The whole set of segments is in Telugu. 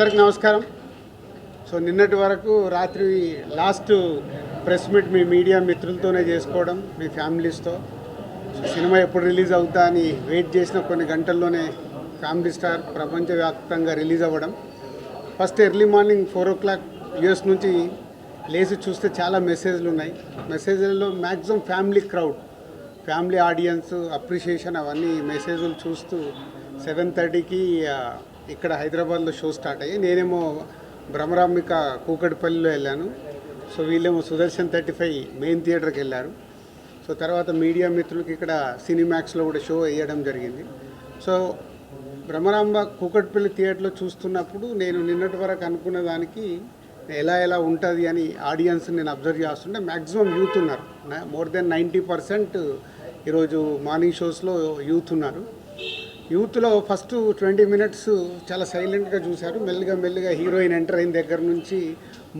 అందరికి నమస్కారం. సో నిన్నటి వరకు రాత్రి లాస్ట్ ప్రెస్ మీట్ మీ మీడియా మిత్రులతోనే చేసుకోవడం మీ ఫ్యామిలీస్తో. సో సినిమా ఎప్పుడు రిలీజ్ అవుతా అని వెయిట్ చేసిన కొన్ని గంటల్లోనే ఫ్యామిలీ స్టార్ ప్రపంచవ్యాప్తంగా రిలీజ్ అవ్వడం. First early morning four o'clock US నుంచి లేచి చూస్తే చాలా మెసేజ్లు ఉన్నాయి. మెసేజ్లలో maximum family crowd family audience appreciation అవన్నీ మెసేజ్లు చూస్తూ సెవెన్ థర్టీకి ఇక్కడ హైదరాబాద్లో షో స్టార్ట్ అయ్యి నేనేమో భ్రమరాంబిక కూకటిపల్లిలో వెళ్ళాను. సో వీళ్ళేమో సుదర్శన్ థర్టీ ఫైవ్ మెయిన్ థియేటర్కి వెళ్ళారు. సో తర్వాత మీడియా మిత్రులకి ఇక్కడ సినిమాక్స్లో కూడా షో వేయడం జరిగింది. సో భ్రమరాంబ కూకట్పల్లి థియేటర్లో చూస్తున్నప్పుడు నేను నిన్నటి వరకు అనుకున్న దానికి ఎలా ఎలా ఉంటుంది అని ఆడియన్స్ నేను అబ్జర్వ్ చేస్తుంటే మ్యాక్సిమం యూత్ ఉన్నారు. మోర్ దెన్ నైంటీ పర్సెంట్ ఈరోజు మార్నింగ్ షోస్లో యూత్ ఉన్నారు. యూత్లో ఫస్ట్ ట్వంటీ మినిట్స్ చాలా సైలెంట్గా చూశారు. మెల్లిగా మెల్లిగా హీరోయిన్ ఎంటర్ అయిన దగ్గర నుంచి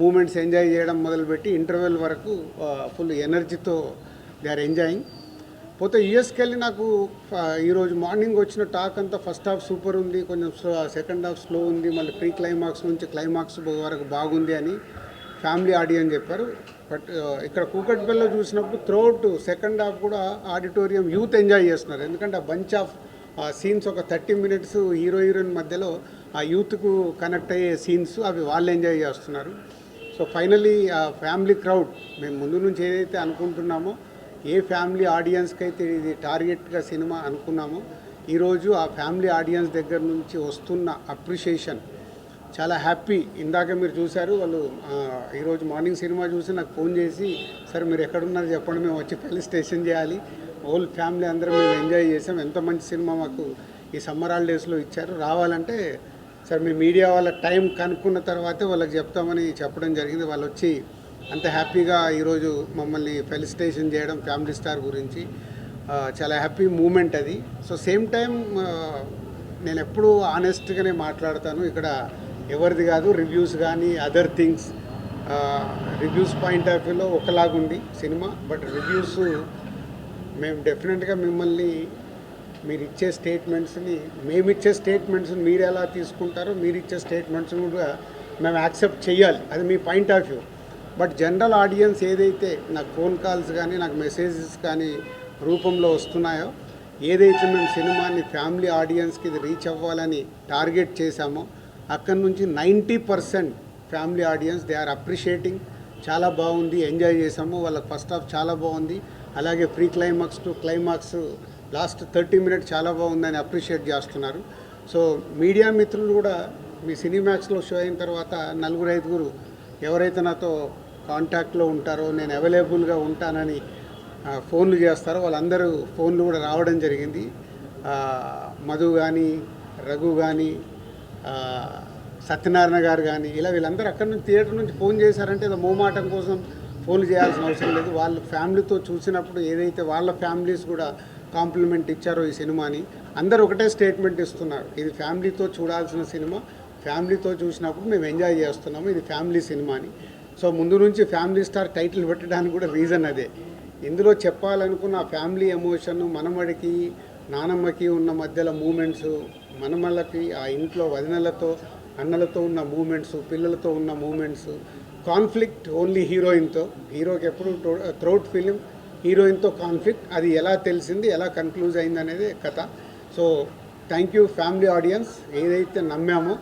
మూమెంట్స్ ఎంజాయ్ చేయడం మొదలుపెట్టి ఇంటర్వెల్ వరకు ఫుల్ ఎనర్జీతో దే ఆర్ ఎంజాయింగ్. పోతే యుఎస్కి వెళ్ళి నాకు ఈరోజు మార్నింగ్ వచ్చిన టాక్ అంతా ఫస్ట్ హాఫ్ సూపర్ ఉంది కొంచెం సెకండ్ హాఫ్ స్లో ఉంది మళ్ళీ ప్రీ క్లైమాక్స్ నుంచి క్లైమాక్స్ వరకు బాగుంది అని ఫ్యామిలీ ఆడియన్స్ చెప్పారు. బట్ ఇక్కడ కూకట్పల్లిలో చూసినప్పుడు త్రోట్ సెకండ్ హాఫ్ కూడా ఆడిటోరియం యూత్ ఎంజాయ్ చేస్తున్నారు. ఎందుకంటే ఆ బంచ్ ఆఫ్ ఆ సీన్స్ ఒక థర్టీ మినిట్స్ హీరో హీరోయిన్ మధ్యలో ఆ యూత్కు కనెక్ట్ అయ్యే సీన్స్ అవి వాళ్ళు ఎంజాయ్ చేస్తున్నారు. సో ఫైనలీ ఆ ఫ్యామిలీ క్రౌడ్ మేము ముందు నుంచి ఏదైతే అనుకుంటున్నామో ఏ ఫ్యామిలీ ఆడియన్స్కి అయితే ఇది టార్గెట్గా సినిమా అనుకున్నామో ఈరోజు ఆ ఫ్యామిలీ ఆడియన్స్ దగ్గర నుంచి వస్తున్న అప్రిషియేషన్ చాలా హ్యాపీ. ఇందాక మీరు చూశారు వాళ్ళు ఈరోజు మార్నింగ్ సినిమా చూసి నాకు ఫోన్ చేసి సార్ మీరు ఎక్కడున్నారు? చెప్పండి మేము వచ్చి పెళ్ళి స్టేషన్ చేయాలి. హోల్ ఫ్యామిలీ అందరం మేము ఎంజాయ్ చేసాం. ఎంత మంచి సినిమా మాకు ఈ సమ్మర్ హాలిడేస్లో ఇచ్చారు. రావాలంటే సార్ మీ మీడియా వాళ్ళ టైం కనుక్కున్న తర్వాతే వాళ్ళకి చెప్తామని చెప్పడం జరిగింది. వాళ్ళు వచ్చి అంత హ్యాపీగా ఈరోజు మమ్మల్ని ఫెలిసిటేషన్ చేయడం ఫ్యామిలీ స్టార్ గురించి చాలా హ్యాపీ మూమెంట్ అది. సో సేమ్ టైం నేను ఎప్పుడూ ఆనెస్ట్గానే మాట్లాడతాను. ఇక్కడ ఎవరిది కాదు రివ్యూస్ కానీ other things reviews point of వ్యూలో ఒకలాగుంది సినిమా. బట్ రివ్యూస్ మేము డెఫినెట్గా మిమ్మల్ని మీరు ఇచ్చే స్టేట్మెంట్స్ని మేము ఇచ్చే స్టేట్మెంట్స్ని మీరు ఎలా తీసుకుంటారో మీరు ఇచ్చే స్టేట్మెంట్స్ని కూడా మేము యాక్సెప్ట్ చేయాలి. అది మీ point of view but general audience ఏదైతే నాకు ఫోన్ కాల్స్ కానీ నాకు మెసేజెస్ కానీ రూపంలో వస్తున్నాయో ఏదైతే మేము సినిమాని ఫ్యామిలీ ఆడియన్స్కి ఇది రీచ్ అవ్వాలని టార్గెట్ చేశామో అక్కడి నుంచి ninety percent family audience they are appreciating చాలా బాగుంది ఎంజాయ్ చేసాము వాళ్ళకి ఫస్ట్ హాఫ్ చాలా బాగుంది. అలాగే pre climax to climax last thirty minutes చాలా బాగుందని అప్రిషియేట్ చేస్తున్నారు. సో మీడియా మిత్రులు కూడా మీ సినిమాక్స్లో షో అయిన తర్వాత నలుగురు ఐదుగురు ఎవరైతే నాతో కాంటాక్ట్లో ఉంటారో నేను అవైలబుల్గా ఉంటానని ఫోన్లు చేస్తారో వాళ్ళందరూ ఫోన్లు కూడా రావడం జరిగింది. మధు కానీ రఘు కానీ సత్యనారాయణ గారు కానీ ఇలా వీళ్ళందరూ అక్కడి నుంచి థియేటర్ నుంచి ఫోన్ చేశారంటే ఏదో మోమాటం కోసం ఫోన్లు చేయాల్సిన అవసరం లేదు. వాళ్ళ ఫ్యామిలీతో చూసినప్పుడు ఏదైతే వాళ్ళ ఫ్యామిలీస్ కూడా కాంప్లిమెంట్ ఇచ్చారో ఈ సినిమాని అందరూ ఒకటే స్టేట్మెంట్ ఇస్తున్నారు. ఇది ఫ్యామిలీతో చూడాల్సిన సినిమా ఫ్యామిలీతో చూసినప్పుడు మేము ఎంజాయ్ చేస్తున్నాము ఇది ఫ్యామిలీ సినిమా అని సో ముందు నుంచి ఫ్యామిలీ స్టార్ టైటిల్ పెట్టడానికి కూడా రీజన్ అదే. ఇందులో చెప్పాలనుకున్న ఫ్యామిలీ ఎమోషన్ మనమడికి నానమ్మకి ఉన్న మధ్యలో మూమెంట్స్ మనమళ్ళకి ఆ ఇంట్లో వదినలతో అన్నలతో ఉన్న మూమెంట్స్ పిల్లలతో ఉన్న మూమెంట్స్ కాన్ఫ్లిక్ట్ ఓన్లీ హీరోయిన్తో హీరోకి ఎప్పుడు త్రౌట్ ఫిలిం హీరోయిన్తో కాన్ఫ్లిక్ట్ అది ఎలా తెలిసింది ఎలా కన్క్లూజ్ అయింది అనేది కథ. So thank you family audience ఏదైతే నమ్మామో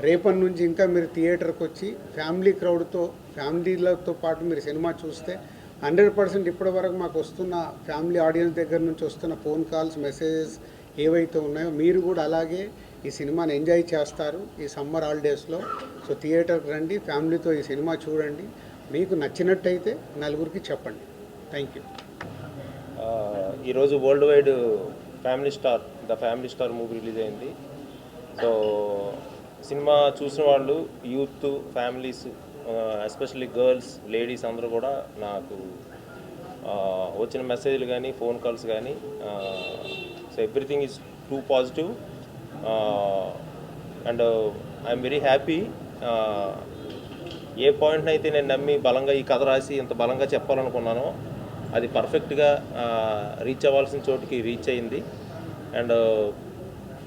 రేపటి నుంచి ఇంకా మీరు థియేటర్కి వచ్చి ఫ్యామిలీ క్రౌడ్తో ఫ్యామిలీలతో పాటు మీరు సినిమా చూస్తే హండ్రెడ్ పర్సెంట్ ఇప్పటి వరకు మాకు వస్తున్న ఫ్యామిలీ ఆడియన్స్ దగ్గర నుంచి వస్తున్న ఫోన్ కాల్స్ మెసేజెస్ ఏవైతే ఉన్నాయో మీరు కూడా అలాగే ఈ సినిమాని ఎంజాయ్ చేస్తారు ఈ సమ్మర్ హాలిడేస్లో. సో థియేటర్కి రండి ఫ్యామిలీతో ఈ సినిమా చూడండి. మీకు నచ్చినట్టయితే నలుగురికి చెప్పండి. థ్యాంక్ యూ ఈరోజు worldwide family star the family star movie release అయింది. సో సినిమా చూసిన వాళ్ళు youth families especially girls ladies అందరూ కూడా నాకు వచ్చిన మెసేజ్లు కానీ ఫోన్ కాల్స్ కానీ so everything is too positive. And I'm very happy a పాయింట్ని అయితే నేను నమ్మి బలంగా ఈ కథ రాసి ఇంత బలంగా చెప్పాలనుకున్నానో అది పర్ఫెక్ట్గా రీచ్ uh, అవ్వాల్సిన చోటుకి రీచ్ అయింది. అండ్ uh,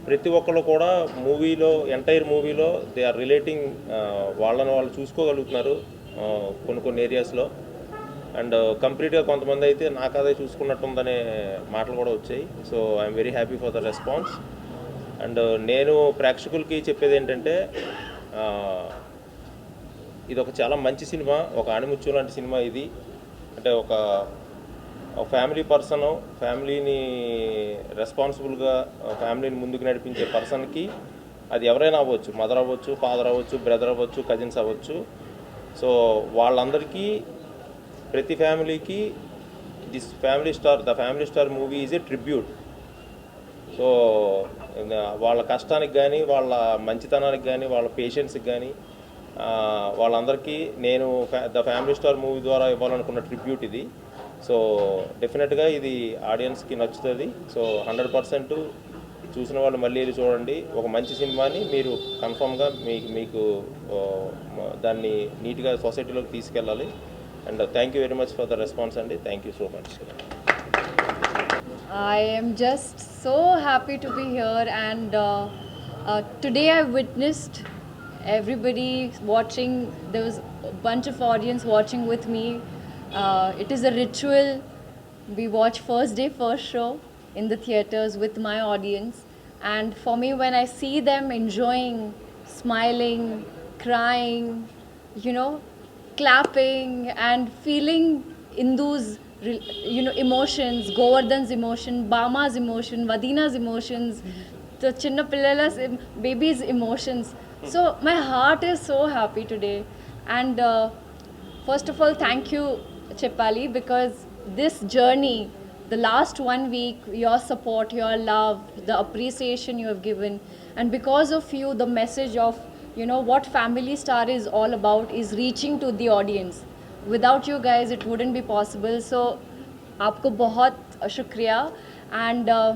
ప్రతి ఒక్కళ్ళు కూడా మూవీలో ఎంటైర్ మూవీలో దే ఆర్ రిలేటింగ్ వాళ్ళని వాళ్ళు చూసుకోగలుగుతున్నారు uh, కొన్ని కొన్ని ఏరియాస్లో అండ్ కంప్లీట్గా కొంతమంది అయితే నా కథ చూసుకున్నట్టుందనే మాటలు కూడా వచ్చాయి. So I'm very happy for the response and నేను ప్రేక్షకులకి చెప్పేది ఏంటంటే ఇది ఒక చాలా మంచి సినిమా ఒక ఆణిముత్యం లాంటి సినిమా ఇది. అంటే ఒక ఒక ఫ్యామిలీ పర్సన్ ఫ్యామిలీని రెస్పాన్సిబుల్గా ఫ్యామిలీని ముందుకు నడిపించే పర్సన్కి అది ఎవరైనా అవ్వచ్చు. మదర్ అవ్వచ్చు ఫాదర్ అవ్వచ్చు బ్రదర్ అవ్వచ్చు కజిన్స్ అవ్వచ్చు. సో వాళ్ళందరికీ ప్రతి ఫ్యామిలీకి this family star the family star movie is a tribute. So వాళ్ళ కష్టానికి కానీ వాళ్ళ మంచితనానికి కానీ వాళ్ళ పేషెన్స్కి కానీ వాళ్ళందరికీ నేను ఫ్యా- ద ఫ్యామిలీ స్టార్ మూవీ ద్వారా ఇవ్వాలనుకున్న ట్రిబ్యూట్ ఇది. సో డెఫినెట్గా ఇది ఆడియన్స్కి నచ్చుతుంది. సో హండ్రెడ్ పర్సెంట్ చూసిన వాళ్ళు మళ్ళీ వెళ్ళి చూడండి. ఒక మంచి సినిమాని మీరు కన్ఫామ్గా మీకు మీకు దాన్ని నీట్గా సొసైటీలోకి తీసుకెళ్ళాలి. And thank you very much for the response అండి. Thank you so much I am just so happy to be here, and uh, uh, today I witnessed everybody watching. There was a bunch of audience watching with me. Uh, it is a ritual. We watch first day, first show in the theaters with my audience, and for me, when I see them enjoying, smiling, crying, you know, clapping and feeling Indu's re- you know emotions, Govardhan's emotion, Bama's emotion, Vadina's emotions, the Chinna Pillala's baby's emotions. So my heart is so happy today. And uh, first of all, thank you, Chepali, because this journey, the last one week, your support, your love, the appreciation you have given, and because of you, the message of you know what Family Star is all about is reaching to the audience. Without you guys, it wouldn't be possible. So, आपको बहुत शुक्रिया and uh,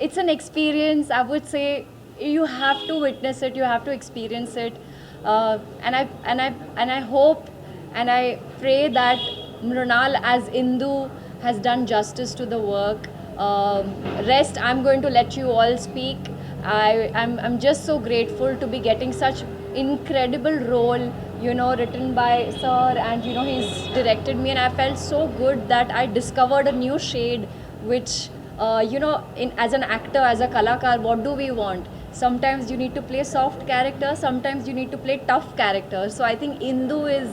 it's an experience i would say you have to witness it you have to experience it uh, and i and i and i hope and i pray that mrunal as indu has done justice to the work um, rest i'm going to let you all speak I, I'm, I'm just so grateful to be getting such incredible role you know written by sir and you know he's directed me and i felt so good that i discovered a new shade which uh, you know in as an actor as a kalakar what do we want? Sometimes you need to play soft character sometimes you need to play tough character. So i think indu is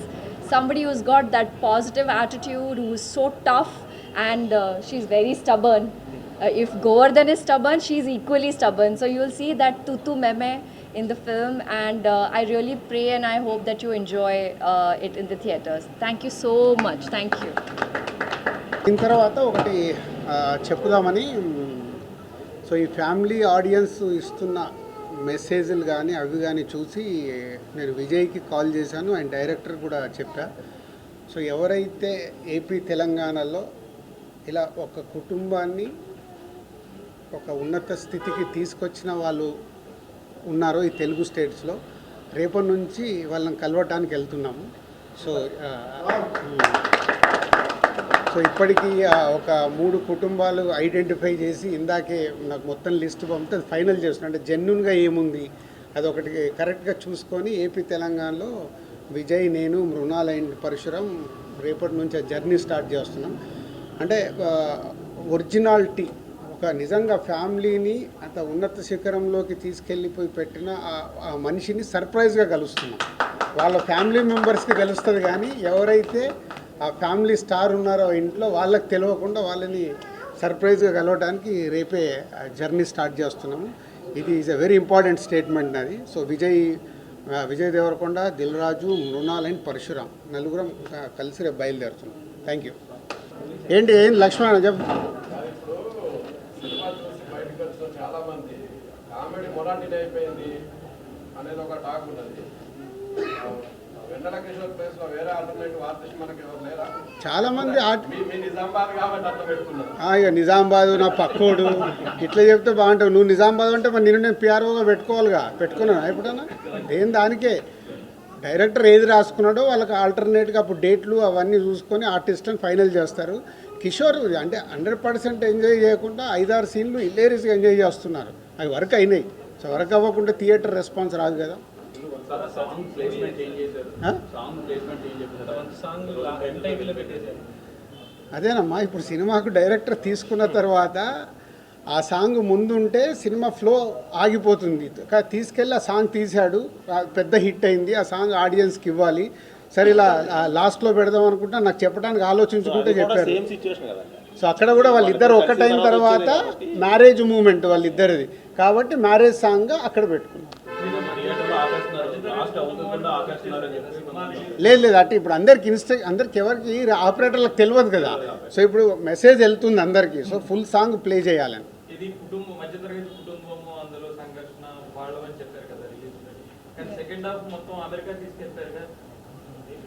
somebody who's got that positive attitude who's so tough and uh, she's very stubborn. Uh, if Govardhan is stubborn, she's equally stubborn. So you'll see that tutu meme in the film, and uh, I really pray and I hope that you enjoy uh, it in the theaters. Thank you so much. Thank you. దీని తర్వాత ఒకటి చెప్పుదామని సో ఈ ఫ్యామిలీ ఆడియన్స్ ఇస్తున్న మెసేజ్లు కానీ అవి కానీ చూసి నేను విజయ్కి కాల్ చేశాను అండ్ డైరెక్టర్ కూడా చెప్పా సో ఎవరైతే ఏపీ తెలంగాణలో ఇలా ఒక కుటుంబాన్ని ఒక ఉన్నత స్థితికి తీసుకొచ్చిన వాళ్ళు ఉన్నారో ఈ తెలుగు స్టేట్స్లో. రేపటి నుంచి వాళ్ళని కలవటానికి వెళ్తున్నాము. సో సో ఇప్పటికీ ఒక మూడు కుటుంబాలు ఐడెంటిఫై చేసి ఇందాకే నాకు మొత్తం లిస్ట్ పంపితే అది ఫైనల్ చేస్తున్నాను అంటే జెన్యున్గా ఏముంది? అది ఒకటి కరెక్ట్గా చూసుకొని ఏపీ తెలంగాణలో విజయ్ నేను మృణాల్ అండ్ పరశురం రేపటి నుంచి ఆ జర్నీ స్టార్ట్ చేస్తున్నాం. అంటే ఒరిజినాలిటీ ఒక నిజంగా ఫ్యామిలీని అంత ఉన్నత శిఖరంలోకి తీసుకెళ్ళిపోయి పెట్టిన ఆ- మనిషిని సర్ప్రైజ్గా కలుస్తున్నాం. వాళ్ళ ఫ్యామిలీ మెంబర్స్కి తెలుస్తుంది కానీ ఎవరైతే ఆ ఫ్యామిలీ స్టార్ ఉన్నారో ఇంట్లో వాళ్ళకి తెలియకుండా వాళ్ళని సర్ప్రైజ్గా కలవడానికి రేపే జర్నీ స్టార్ట్ చేస్తున్నాము. ఇది is a very important statement అది. సో విజయ్ విజయ్ దేవరకొండ దిల్ రాజు మృణాల్ అండ్ పరశురాం నలుగురం కలిసి రేపు బయలుదేరుతున్నాం. థ్యాంక్ యూ ఏంటి ఏంటి లక్ష్మణ చెప్పు సినిమా చూసి బయటకు వచ్చిన చాలా మంది మొరాటిటీ అయిపోయింది అనేది ఒక టాక్ ఉన్నది. వెన్నెల కిషోర్ ప్లేస్లో వేరే ఆల్టర్నేటివ్ ఆర్టిస్ట్ మనకి ఎవరు లేరా? చాలా మంది నిజామాబాద్ కాబట్టి అట్లా పెట్టుకున్నారు. నిజామాబాద్ నా పక్కోడు. ఇట్లా చెప్తే బాగుంటావు నువ్వు నిజామాబాద్ అంటే మరి నేను నేను పిఆర్ఓగా పెట్టుకోవాలిగా? పెట్టుకున్నాను ఎప్పుడన్నా? ఏం దానికే? డైరెక్టర్ ఏది రాసుకున్నాడో వాళ్ళకి ఆల్టర్నేట్గా అప్పుడు డేట్లు అవన్నీ చూసుకొని ఆర్టిస్ట్ని ఫైనల్ చేస్తారు. కిషోర్ అంటే హండ్రెడ్ పర్సెంట్ ఎంజాయ్ చేయకుండా ఐదారు సీన్లు ఇల్లేరీస్గా ఎంజాయ్ చేస్తున్నారు. అవి వర్క్ అయినాయి. సో వర్క్ అవ్వకుండా థియేటర్ రెస్పాన్స్ రాదు కదా. అదేనమ్మా ఇప్పుడు సినిమాకు డైరెక్టర్ తీసుకున్న తర్వాత ఆ సాంగ్ ముందుంటే సినిమా ఫ్లో ఆగిపోతుంది. తీసుకెళ్ళి ఆ సాంగ్ తీశాడు. పెద్ద హిట్ అయింది. ఆ సాంగ్ ఆడియన్స్కి ఇవ్వాలి. సరే ఇలా లాస్ట్లో పెడదాం అనుకుంటా నాకు చెప్పడానికి ఆలోచించుకుంటే చెప్పారు. సో అక్కడ కూడా వాళ్ళిద్దరు ఒకటైన తర్వాత మ్యారేజ్ మూమెంట్ వాళ్ళిద్దరిది. కాబట్టి మ్యారేజ్ సాంగ్ అక్కడ పెట్టుకున్నాం. లేదు లేదు అంటే ఇప్పుడు అందరికి ఇన్స్టా అందరికి ఎవరికి ఆపరేటర్లకు తెలియదు కదా. సో ఇప్పుడు మెసేజ్ వెళ్తుంది అందరికీ. సో ఫుల్ సాంగ్ ప్లే చేయాలని.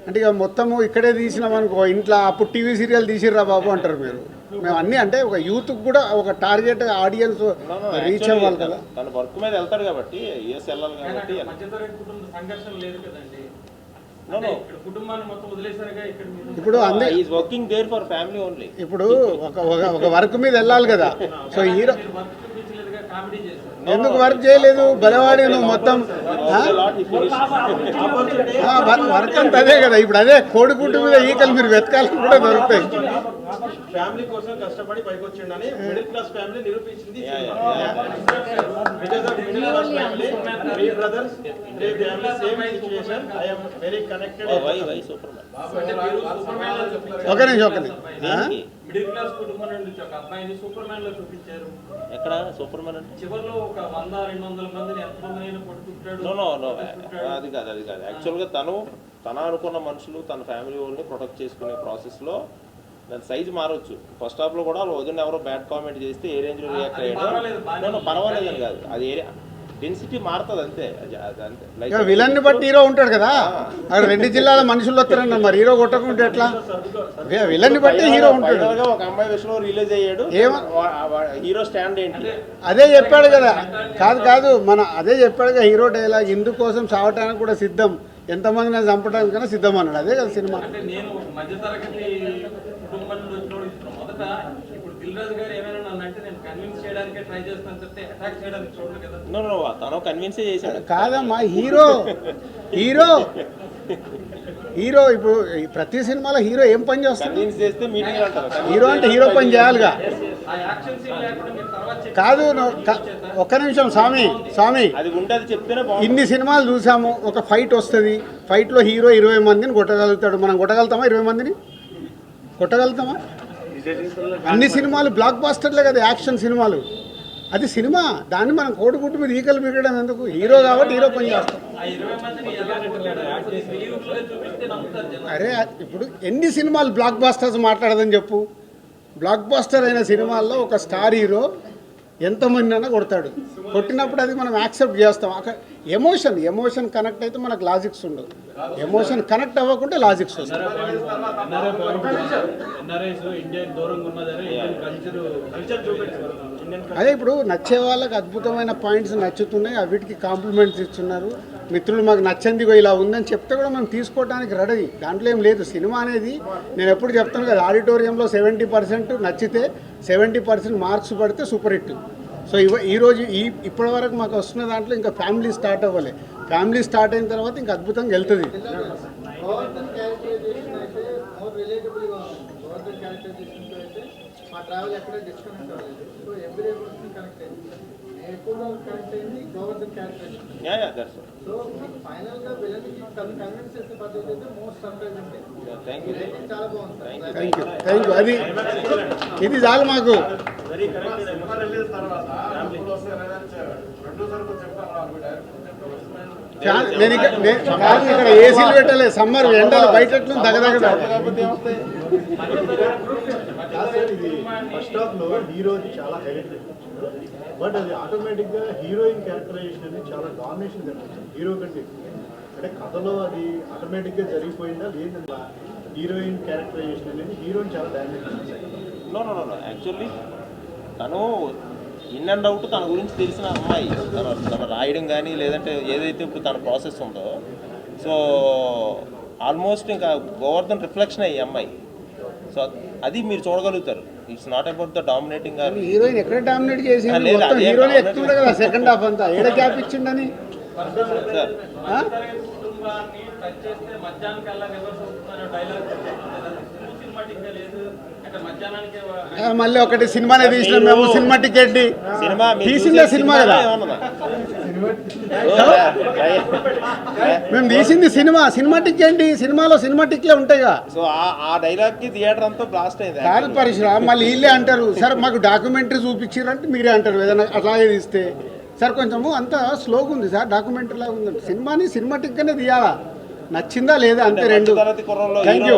అంటే ఇక మొత్తము ఇక్కడే తీసినాం అనుకో ఇంట్లో అప్పుడు టీవీ సీరియల్ తీసిర్రా బాబు అంటారు మీరు. మేము అన్నీ అంటే ఒక యూత్కి కూడా ఒక టార్గెట్ ఆడియన్స్ రీచ్ అవ్వాలి కదా తన వర్క్ మీద వెళ్తాడు కాబట్టి వెళ్ళాలి సంఘర్షణ లేదు కదండి ఇప్పుడు working there for family only ఇప్పుడు ఒక వర్క్ మీద వెళ్ళాలి కదా సో హీరో ఎందుకు వర్క్ చేయలేదు బలవాడి నువ్వు మొత్తం వర్క్ అంతా అదే కదా ఇప్పుడు అదే కోడిగుడ్డు మీద ఈకలు మీరు వెతకాలని కూడా దొరుకుతాయి ఫ్యామిలీ కోసం కష్టపడి పైకి వచ్చిండని మిడిల్ క్లాస్ ఫ్యామిలీ నిరూపించింది Yeah, yeah, yeah. Because of middle class family three brothers they family same situation I am very connected why why super మ్యాన్లో నిమిషం? మిడిల్ క్లాస్ కుటుంబం నుంచి ఒక అబ్బాయిని సూపర్ మ్యాన్లో చూపించారు. ఎక్కడ? సూపర్ మ్యాన్ అంటే? చివరిలో ఒక వంద రెండు వందల మందిని. అది కాదు అది కాదు. యాక్చువల్గా తను తన అనుకున్న మనుషులు తన ఫ్యామిలీ వాళ్ళని ప్రొటెక్ట్ చేసుకునే ప్రాసెస్లో దాని సైజ్ మారొచ్చు. ఫస్ట్ హాఫ్లో కూడా వాళ్ళు వదిన ఎవరో బ్యాడ్ కామెంట్ చేస్తే ఏ రేంజ్లో రియాక్ట్ అయ్యాడు. పర్వాలేదు అని కాదు. అది ఏరియా డెన్సిటీ మారుతుంది అంతే. అంతే. ఇక విలన్ని బట్టి హీరో ఉంటాడు కదా. అక్కడ రెండు జిల్లాల మనుషులు వస్తారన్న మరి హీరో కొట్టకుంటే ఎట్లా? ఇక విలన్ని బట్టి హీరో ఉంటాడు. ఒక అమ్మాయి విషయంలో రిలీజ్ అయ్యాడు. ఏమ- హీరో స్టాండ్ ఏంటి? అదే చెప్పాడు కదా. కాదు కాదు. మన అదే చెప్పాడు కదా హీరో డైలాగ్ ఇందుకోసం చావటానికి కూడా సిద్ధం. ఎంతమందిని చంపడానికైనా సిద్ధం అన్నాడు అదే కదా సినిమా. కాదమ్మా హీరో. హీరో. హీరో ఇప్పుడు ప్రతి సినిమాలో హీరో ఏం పని చేస్తాడు? కన్విన్స్ చేస్తే మీటింగ్ అంటారు హీరో అంటే హీరో పని చేయాలిగా. కాదు ఒక్క నిమిషం స్వామి స్వామి. ఇన్ని సినిమాలు చూసాము ఒక ఫైట్ వస్తుంది. ఫైట్లో హీరో ఇరవై మందిని కొట్టగలుగుతాడు. మనం కొట్టగలుగుతామా ఇరవై మందిని? కొట్టగలుగుతామా? అన్ని సినిమాలు బ్లాక్ బాస్టర్లే కదా యాక్షన్ సినిమాలు. అది సినిమా. దాన్ని మనం కోడిగుడ్డు మీద ఈకలు మిగడం ఎందుకు? హీరో కాబట్టి హీరో పని చేస్తాం. అరే ఇప్పుడు ఎన్ని సినిమాలు బ్లాక్ బాస్టర్స్ మాట్లాడదని చెప్పు? బ్లాక్ బాస్టర్ అయిన సినిమాల్లో ఒక స్టార్ హీరో ఎంతమంది అయినా కొడతాడు. కొట్టినప్పుడు అది మనం యాక్సెప్ట్ చేస్తాం. అక్కడ ఎమోషన్ ఎమోషన్ కనెక్ట్ అయితే మనకు లాజిక్స్ ఉండవు. ఎమోషన్ కనెక్ట్ అవ్వకుంటే లాజిక్స్ వస్తాయి అదే ఇప్పుడు నచ్చే వాళ్ళకి అద్భుతమైన పాయింట్స్ నచ్చుతున్నాయి. అవిటికి కాంప్లిమెంట్స్ ఇస్తున్నారు. మిత్రులు మాకు నచ్చంది ఇలా ఉందని చెప్తే కూడా మనం తీసుకోవడానికి రెడీ. దాంట్లో ఏం లేదు. సినిమా అనేది నేను ఎప్పుడు చెప్తాను కదా ఆడిటోరియంలో సెవెంటీ పర్సెంట్ నచ్చితే సెవెంటీ పర్సెంట్ మార్క్స్ పడితే సూపర్ హిట్. సో ఇవ ఈరోజు ఈ ఇప్పటి వరకు మాకు వస్తున్న దాంట్లో ఇంకా ఫ్యామిలీ స్టార్ట్ అవ్వలే. ఫ్యామిలీ స్టార్ట్ అయిన తర్వాత ఇంకా అద్భుతంగా వెళ్తుంది. మా ట్రావెల్ ఎక్కడ డిస్కనెక్ట్ అవ్వలేదు. థ్యాంక్ యూ అది ఇది చాలు మాకు. నేను కాదు ఇక్కడ ఏసీలు పెట్టలేదు సమ్మర్ ఎండలు బయట దగదగ ఫస్ట్ హాఫ్లో హీరో చాలా హైలైట్ బట్ అది ఆటోమేటిక్గా హీరోయిన్ క్యారెక్టరైజేషన్ అనేది చాలా డామినేషన్ కనిపించింది హీరో కంటే అంటే కథలో అది ఆటోమేటిక్గా జరిగిపోయిందా లేదంటే హీరోయిన్ క్యారెక్టరైజేషన్ అనేది హీరోయిన్ చాలా domination no no no actually తను ఇన్ అండ్ అవుట్ తన గురించి తెలిసిన అమ్మాయి. తన తన రాయడం కానీ లేదంటే ఏదైతే ఇప్పుడు తన ప్రాసెస్ ఉందో సో ఆల్మోస్ట్ ఇంకా గోవర్ధన్ రిఫ్లెక్షన్ అయ్యి అమ్మాయి. సో అది మీరు చూడగలుగుతారు. It's not about the dominating or heroine ఎక్కడ డామినేట్ చేసి హీరోనే ఎక్కుతుండే కదా సెకండ్ హాఫ్ అంతా. ఏడ గ్యాప్ ఇచ్చిండని? మళ్ళీ ఒకటి సినిమానే తీసినాం మేము సినిమా టికెట్ తీసిందే సినిమా కదా? మేము తీసింది సినిమా. సినిమాటిక్ ఏంటి? సినిమాలో సినిమాటిక్లే ఉంటాయిగా. సో ఆ- డైలాగ్కి థియేటర్ అంతా బ్లాస్ట్ అయింది కాదు పరిశ్రమ మళ్ళీ వీళ్ళే అంటారు సార్ మాకు డాక్యుమెంటరీ చూపించారంటే మీరే అంటారు ఏదైనా అట్లాగే తీస్తే. సార్ కొంచెము అంతా స్లోగా ఉంది సార్ డాక్యుమెంటరీ లాగా ఉందండి సినిమాని సినిమాటిక్గానే తీయాలా? నచ్చిందా లేదా? అంతే రెండు. Thank you